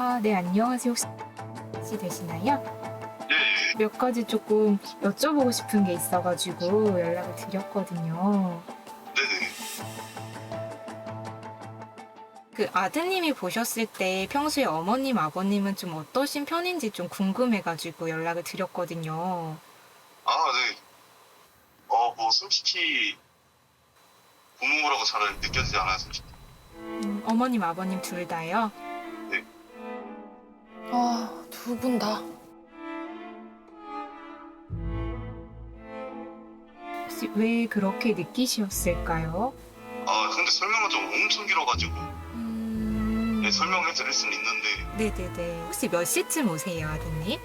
아, 네, 안녕하세요. 혹시 되시나요? 예, 예. 몇 가지 조금 여쭤보고 싶은 게 있어가지고 연락을 드렸거든요. 네네. 그 아드님이 보셨을 때 평소에 어머님, 아버님은 좀 어떠신 편인지 좀 궁금해가지고 연락을 드렸거든요. 아, 네. 어, 뭐, 솔직히, 부모라고 잘 느껴지지 않아요, 솔직히. 음, 어머님, 아버님 둘 다요? 아, 두 분 다. 혹시 왜 그렇게 느끼셨을까요? 아, 근데 설명은 좀 엄청 길어가지고, 음... 네, 설명해 드릴 수는 있는데, 네네네. 혹시 몇 시쯤 오세요, 아드님?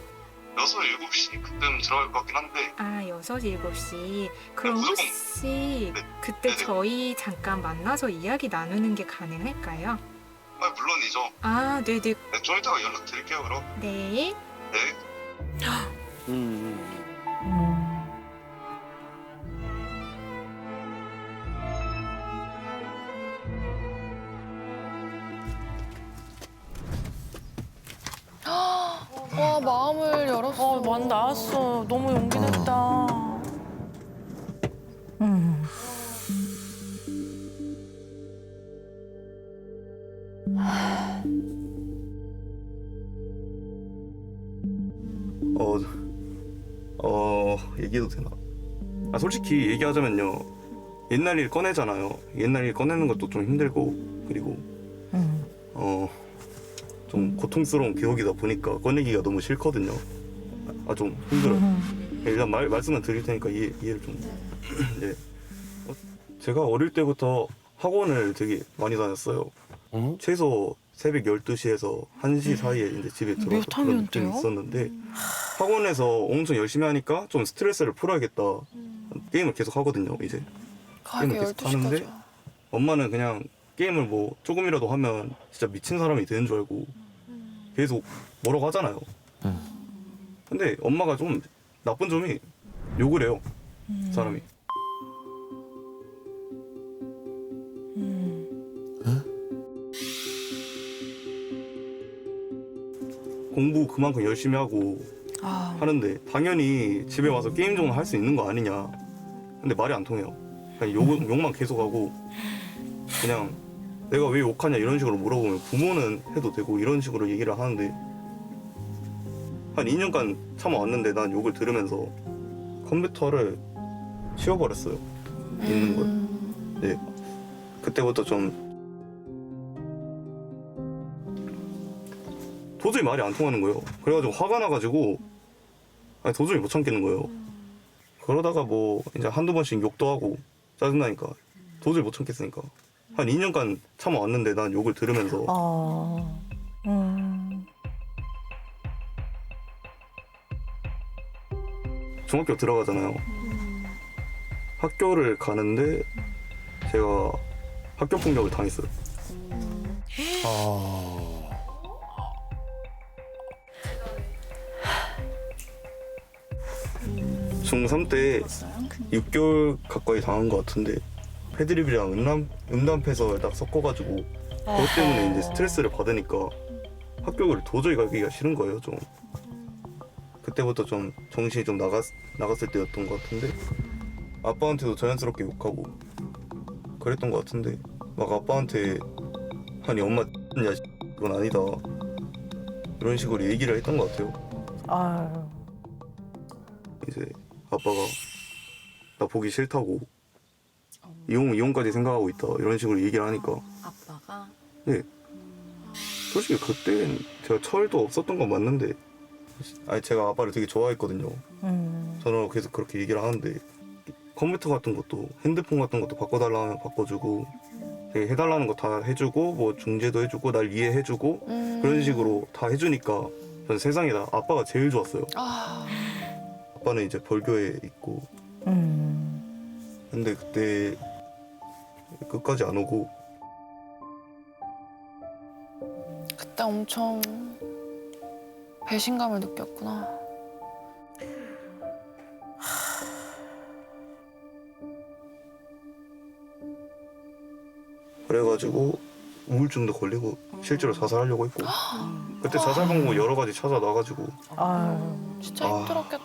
6, 7시 그때는 들어갈 것 같긴 한데, 아, 6, 7시. 그럼 무조건- 혹시 네. 그때 네네. 저희 잠깐 만나서 이야기 나누는 게 가능할까요? 아, 물론이죠. 아, 네네. 네, 좀 이따가 연락 드릴게요, 그럼. 네. 네. 와, 마음을 열었어. 어, 많이 나왔어. 너무 용기 냈다. 솔직히 얘기하자면요. 옛날 일 꺼내잖아요. 옛날 일 꺼내는 것도 좀 힘들고, 그리고, 음. 어, 좀 고통스러운 기억이다 보니까 꺼내기가 너무 싫거든요. 아, 좀 힘들어요. 일단 말, 말씀을 드릴 테니까 이해, 이해를 좀. 네. 어, 제가 어릴 때부터 학원을 되게 많이 다녔어요. 최소 새벽 12시에서 1시 사이에 이제 집에 들어와서 몇 그런 학년 느낌이 때요? 있었는데 학원에서 엄청 열심히 하니까 좀 스트레스를 풀어야겠다. 게임을 계속 하거든요, 이제. 가게 계속 하는데? 12시까지. 엄마는 그냥 게임을 뭐 조금이라도 하면 진짜 미친 사람이 되는 줄 알고 계속 뭐라고 하잖아요. 근데 엄마가 좀 나쁜 점이 욕을 해요. 사람이. 공부 그만큼 열심히 하고 아, 하는데 당연히 집에 와서 게임 정도 할수 있는 거 아니냐. 근데 말이 안 통해요. 그냥 욕, 욕만 계속하고 그냥 내가 왜 욕하냐 이런 식으로 물어보면 부모는 해도 되고 이런 식으로 얘기를 하는데 한 2년간 참아왔는데 난 욕을 들으면서 컴퓨터를 치워버렸어요. 있는 걸. 음, 네. 그때부터 좀 도저히 말이 안 통하는 거예요. 그래가지고 화가 나가지고 아니, 도저히 못 참겠는 거예요. 그러다가 뭐 이제 한두 번씩 욕도 하고 짜증나니까 도저히 못 참겠으니까 한 2년간 참아왔는데 난 욕을 들으면서 어. 음. 중학교 들어가잖아요. 학교를 가는데 제가 학교 폭력을 당했어요. 중3 때 6개월 가까이 당한 것 같은데 패드립이랑 음란, 음담패서 딱 섞어가지고 그것 때문에 이제 스트레스를 받으니까 학교를 도저히 가기가 싫은 거예요 좀. 그때부터 좀 정신이 좀 나갔, 나갔을 때였던 것 같은데 아빠한테도 자연스럽게 욕하고 그랬던 것 같은데 막 아빠한테 아니 엄마 야 그건 아니다. 이런 식으로 얘기를 했던 것 같아요. 아유. 이제 아빠가 나 보기 싫다고. 이혼 이혼까지 생각하고 있다. 이런 식으로 얘기를 하니까. 아빠가? 네. 솔직히 그땐 제가 철도 없었던 건 맞는데. 아니 제가 아빠를 되게 좋아했거든요. 음. 저는 계속 그렇게 얘기를 하는데. 컴퓨터 같은 것도 핸드폰 같은 것도 바꿔달라면 바꿔주고. 되게 해달라는 거 다 해주고 뭐 중재도 해주고 날 이해해주고. 음. 그런 식으로 다 해주니까 전 세상에 다 아빠가 제일 좋았어요. 아, 아빠는 이제 벌교에 있고 음. 근데 그때 끝까지 안 오고 그때 엄청 배신감을 느꼈구나. 그래가지고 우울증도 걸리고 실제로 자살하려고 했고 그때 자살 방법 여러 가지 찾아 나가지고 아유. 진짜 아. 힘들었겠다.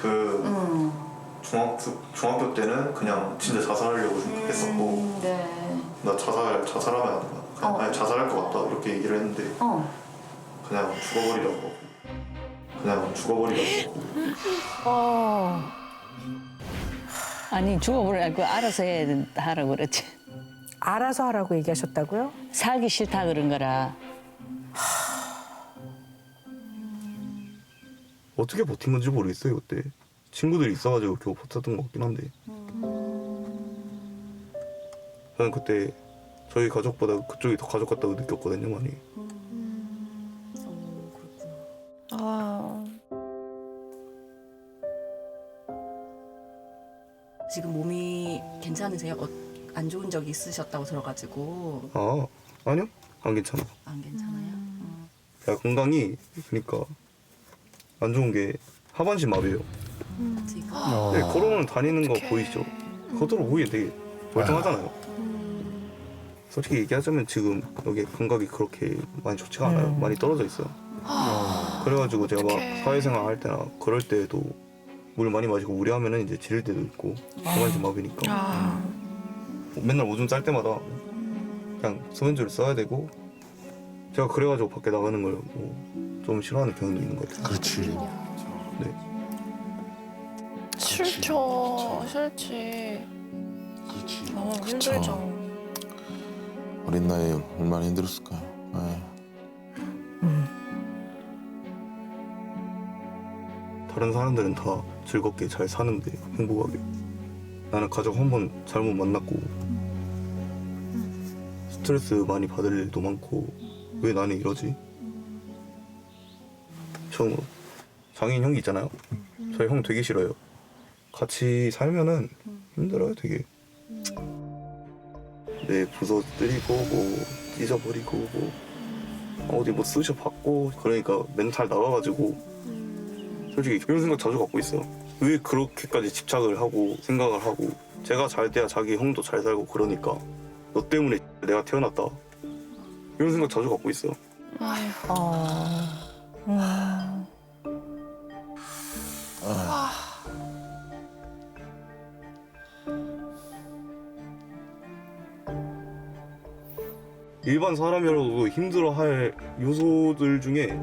그 중학교 중학교 때는 그냥 진짜 자살하려고 생각했었고 네. 나 자살 자살하면 안 된다. 그냥 어. 아니 자살할 것 같다 이렇게 얘기를 했는데 어. 그냥 죽어버리라고 그냥 죽어버리라고 어. 아니 죽어버려 그 알아서 해야 된다 하라고 그랬지. 알아서 하라고 얘기하셨다고요? 살기 싫다 그런 거라. 어떻게 버틴 건지 모르겠어요 그때 친구들이 있어가지고 겨우 버텼던 것 같긴 한데 저는 그때 저희 가족보다 그쪽이 더 가족 같다고 느꼈거든요 많이 아. 지금 몸이 괜찮으세요? 어, 안 좋은 적이 있으셨다고 들어가지고 아 아니요 안 괜찮아 안 괜찮아요? 음. 야 건강이 그러니까 안 좋은 게 하반신 마비예요 지금 네, 걸어오는 다니는 거 어떡해. 보이시죠? 겉으로 보기에 되게 멀쩡하잖아요 솔직히 얘기하자면 지금 여기 감각이 그렇게 많이 좋지가 않아요 음. 많이 떨어져 있어요 그래가지고 제가 막 어떡해. 사회생활 할 때나 그럴 때도 물 많이 마시고 무리하면은 이제 지릴 때도 있고 하반신 마비니까 아. 맨날 오줌 쌀 때마다 그냥 소변줄을 써야 되고 제가 그래가지고 밖에 나가는 걸 좀 싫어하는 경향도 있는 것 같아요 그렇지. 네. 싫죠. 싫지. 그렇지. 너무 그쵸. 힘들죠. 어린 나이에 얼마나 힘들었을까요. 예. 다른 사람들은 다 즐겁게 잘 사는데 행복하게 나는 가족 한 번 잘못 만났고 스트레스 많이 받을 일도 많고 왜 나는 이러지? 처음으로 장인 형이 있잖아요 저희 형 되게 싫어요 같이 살면은 힘들어요 되게 네 부서뜨리고 뭐 찢어버리고 뭐 어디 뭐 쑤셔 받고 그러니까 멘탈 나가가지고 솔직히 이런 생각 자주 갖고 있어요. 왜 그렇게까지 집착을 하고 생각을 하고 제가 잘 돼야 자기 형도 잘 살고 그러니까 너 때문에 내가 태어났다. 이런 생각 자주 갖고 있어요. 아유. 어. 음. 아, 일반 사람이라도 힘들어할 요소들 중에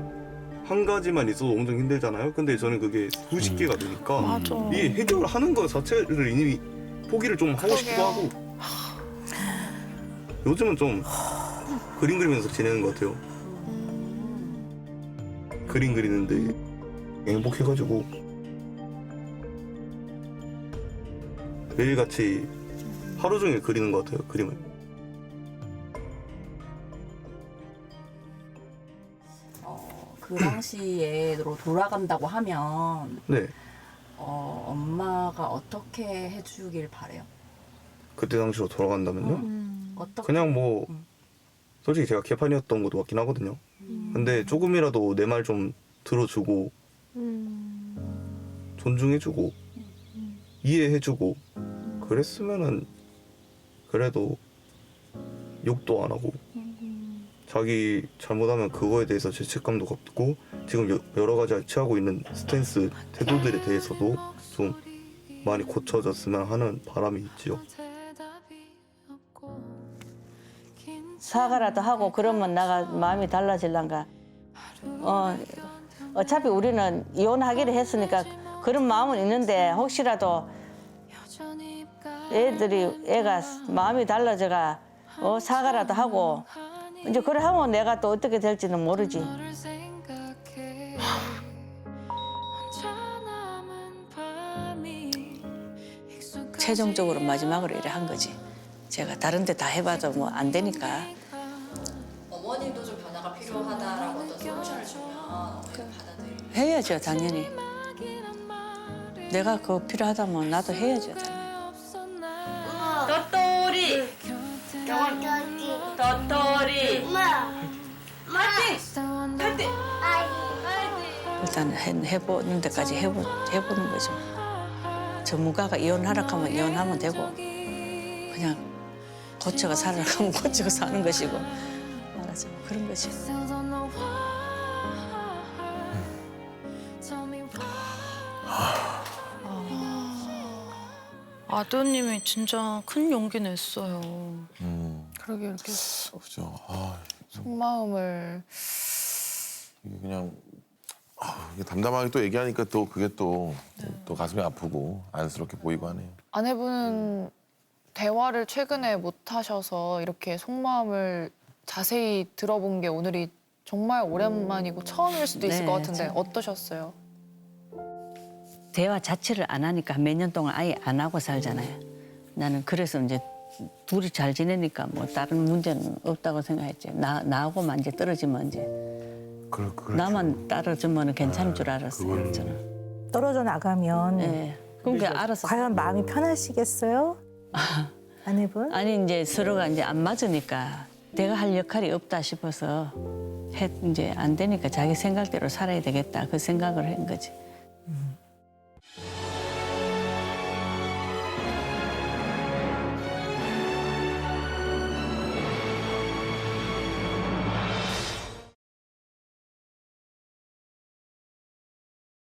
한 가지만 있어도 엄청 힘들잖아요. 근데 저는 그게 수십 개가 되니까 맞아. 이 해결을 하는 것 자체를 이미 포기를 좀 하고 싶기도 하고 요즘은 좀 그림 그리면서 지내는 것 같아요. 그림 그리는데 행복해가지고 매일같이 하루 종일 그리는 것 같아요 그림을 어, 그 당시에로 돌아간다고 하면 네 어, 엄마가 어떻게 해주길 바래요? 그때 당시로 돌아간다면요 음. 어떻게? 그냥 뭐 음. 솔직히 제가 개판이었던 것도 맞긴 하거든요 근데 조금이라도 내 말 좀 들어주고 존중해주고 이해해주고 그랬으면은 그래도 욕도 안 하고 자기 잘못하면 그거에 대해서 죄책감도 갖고 지금 여- 여러 가지 취하고 있는 스탠스 태도들에 대해서도 좀 많이 고쳐졌으면 하는 바람이 있지요. 사과라도 하고 그러면 나가 마음이 달라질란가. 어, 어차피 우리는 이혼하기로 했으니까 그런 마음은 있는데 혹시라도 애들이 애가 마음이 달라져가 어, 사과라도 하고 이제 그래 하면 내가 또 어떻게 될지는 모르지. 최종적으로 마지막으로 이래 한 거지. 제가 다른 데 다 해봐도 뭐 안 되니까. 어머님도 좀 변화가 필요하다라고 어떤 솔루션을 주면 받아들이 해야죠, 당연히. 내가 그거 필요하다면 나도 해야죠, 당연히. 똘똘이 똘똘이. 일단 해, 해보는 데까지 해보, 해보는 거죠. 전문가가 이혼하라 하면 이혼하면 되고. 그냥 고쳐가 살아가면 고쳐가 사는 것이고 말하자 그런 거지. 아드님이 진짜 큰 용기 냈어요. 음, 그러게 이렇게 그죠. 아, 속마음을 이게 그냥 아, 이게 담담하게 또 얘기하니까 또 그게 또 또 가슴이 아프고 안쓰럽게 보이고 하네요. 아내분은 대화를 최근에 못 하셔서 이렇게 속마음을 자세히 들어본 게 오늘이 정말 오랜만이고 처음일 수도 있을 네, 것 같은데 참. 어떠셨어요? 대화 자체를 안 하니까 몇 년 동안 아예 안 하고 살잖아요. 나는 그래서 이제 둘이 잘 지내니까 뭐 다른 문제는 없다고 생각했지. 나 나하고만 이제 떨어지면 이제 그, 그렇죠. 나만 떨어지면 괜찮을 줄 알았어요. 그걸- 저는. 떨어져 나가면 예. 그러니까 알아서 과연 마음이 편하시겠어요? 아내분? 아니 이제 서로가 이제 안 맞으니까 내가 할 역할이 없다 싶어서 해, 이제 안 되니까 자기 생각대로 살아야 되겠다 그 생각을 한 거지.